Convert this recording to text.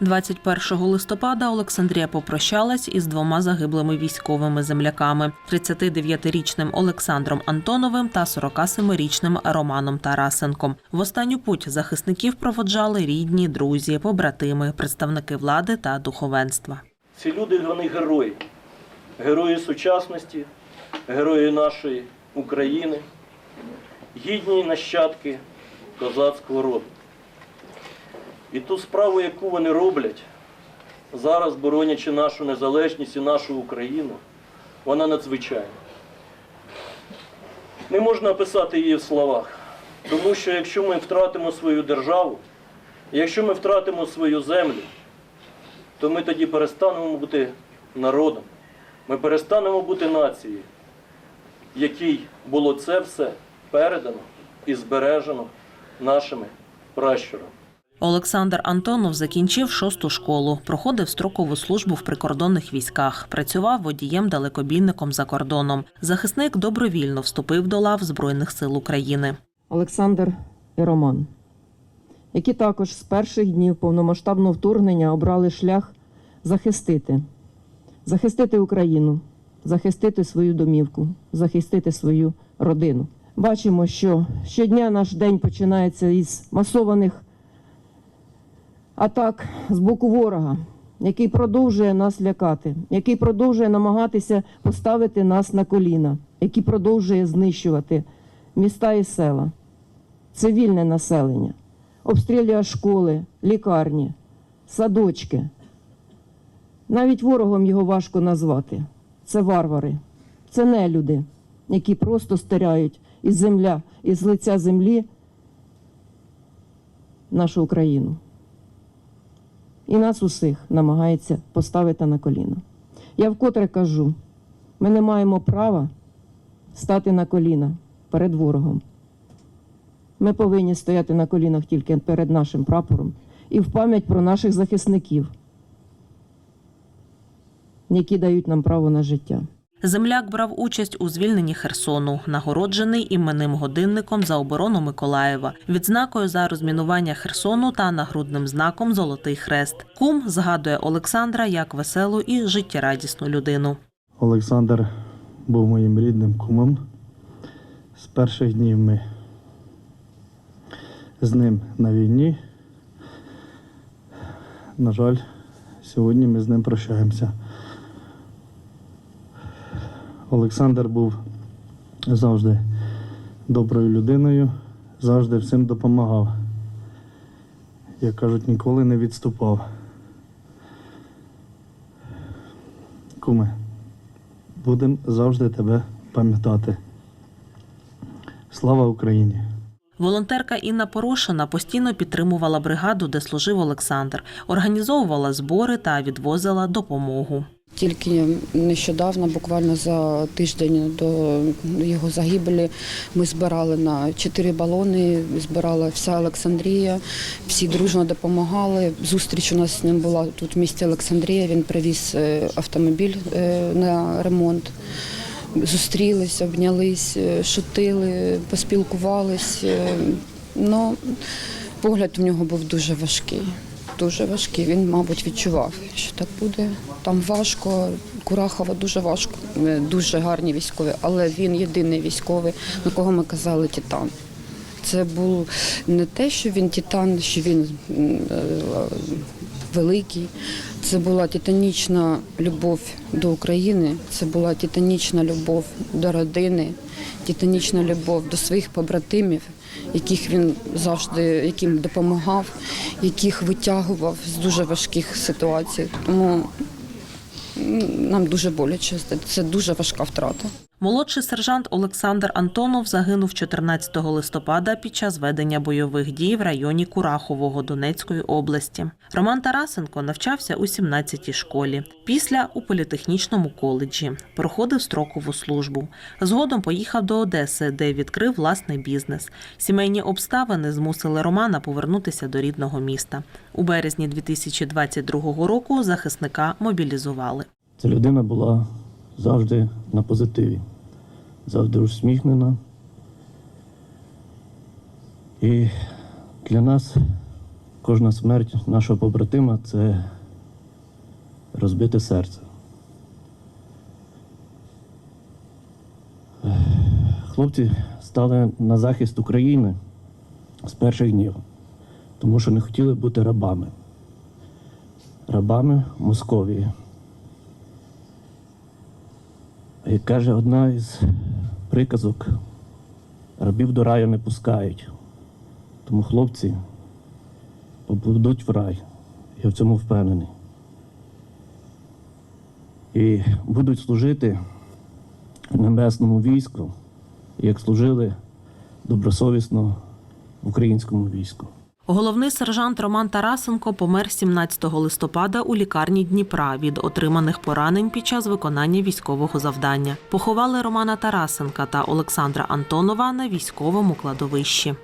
21 листопада Олександрія попрощалась із двома загиблими військовими земляками: 39-річним Олександром Антоновим та 47-річним Романом Тарасенком. В останню путь захисників проводжали рідні, друзі, побратими, представники влади та духовенства. Ці люди вони герої. Герої сучасності, герої нашої України, гідні нащадки козацького роду. І ту справу, яку вони роблять, зараз боронячи нашу незалежність і нашу Україну, вона надзвичайна. Не можна описати її в словах, тому що якщо ми втратимо свою державу, якщо ми втратимо свою землю, то ми тоді перестанемо бути народом. Ми перестанемо бути нацією, якій було це все передано і збережено нашими пращурами. Олександр Антонов закінчив шосту школу, проходив строкову службу в прикордонних військах, працював водієм-далекобійником за кордоном. Захисник добровільно вступив до лав Збройних сил України. Олександр і Роман, які також з перших днів повномасштабного вторгнення обрали шлях захистити, захистити Україну, захистити свою домівку, захистити свою родину. Бачимо, що щодня наш день починається із масованих атак з боку ворога, який продовжує нас лякати, який продовжує намагатися поставити нас на коліна, який продовжує знищувати міста і села, цивільне населення, обстрілює школи, лікарні, садочки. Навіть ворогом його важко назвати. Це варвари, це нелюди, які просто стирають із земля, із лиця землі нашу Україну. І нас усіх намагається поставити на коліна. Я вкотре кажу: ми не маємо права стати на коліна перед ворогом. Ми повинні стояти на колінах тільки перед нашим прапором і в пам'ять про наших захисників, які дають нам право на життя. Земляк брав участь у звільненні Херсону, нагороджений іменним годинником за оборону Миколаєва, відзнакою за розмінування Херсону та нагрудним знаком Золотий хрест. Кум згадує Олександра як веселу і життєрадісну людину. Олександр був моїм рідним кумом. З перших днів ми з ним на війні. На жаль, сьогодні ми з ним прощаємося. Олександр був завжди доброю людиною, завжди всім допомагав. Як кажуть, ніколи не відступав. Куме, будемо завжди тебе пам'ятати. Слава Україні! Волонтерка Інна Порошина постійно підтримувала бригаду, де служив Олександр, організовувала збори та відвозила допомогу. Тільки нещодавно, буквально за тиждень до його загибелі, ми збирали на чотири балони, збирала вся Олександрія, всі дружно допомагали. Зустріч у нас з ним була тут в місті Олександрія. Він привіз е, автомобіль е, на ремонт. Зустрілись, обнялись, е, шутили, поспілкувались. Ну, погляд у нього був дуже важкий. Дуже важкий. Він, мабуть, відчував, що так буде. Там важко, Курахова дуже важко, Е, дуже гарні військові, але він єдиний військовий, на кого ми казали Титан. Це був не те, що він Титан, що він е, великий. Це була титанічна любов до України, це була титанічна любов до родини, титанічна любов до своїх побратимів, яких він завжди яким допомагав, яких витягував з дуже важких ситуацій. Тому нам дуже боляче. Це дуже важка втрата. Молодший сержант Олександр Антонов загинув 14 листопада під час ведення бойових дій в районі Курахового Донецької області. Роман Тарасенко навчався у 17-й школі. Після у політехнічному коледжі проходив строкову службу. Згодом поїхав до Одеси, де відкрив власний бізнес. Сімейні обставини змусили Романа повернутися до рідного міста. У березні 2022 року захисника мобілізували. Ця людина була завжди на позитиві, завжди усміхнена. І для нас, кожна смерть нашого побратима це розбите серце. Хлопці стали на захист України з перших днів, тому що не хотіли бути рабами. Рабами Московії. Як каже одна із приказок, рабів до раю не пускають. Тому хлопці попадуть в рай. Я в цьому впевнений. І будуть служити небесному війську, як служили добросовісно в українському війську. Головний сержант Роман Тарасенко помер 17 листопада у лікарні Дніпра від отриманих поранень під час виконання військового завдання. Поховали Романа Тарасенка та Олександра Антонова на військовому кладовищі.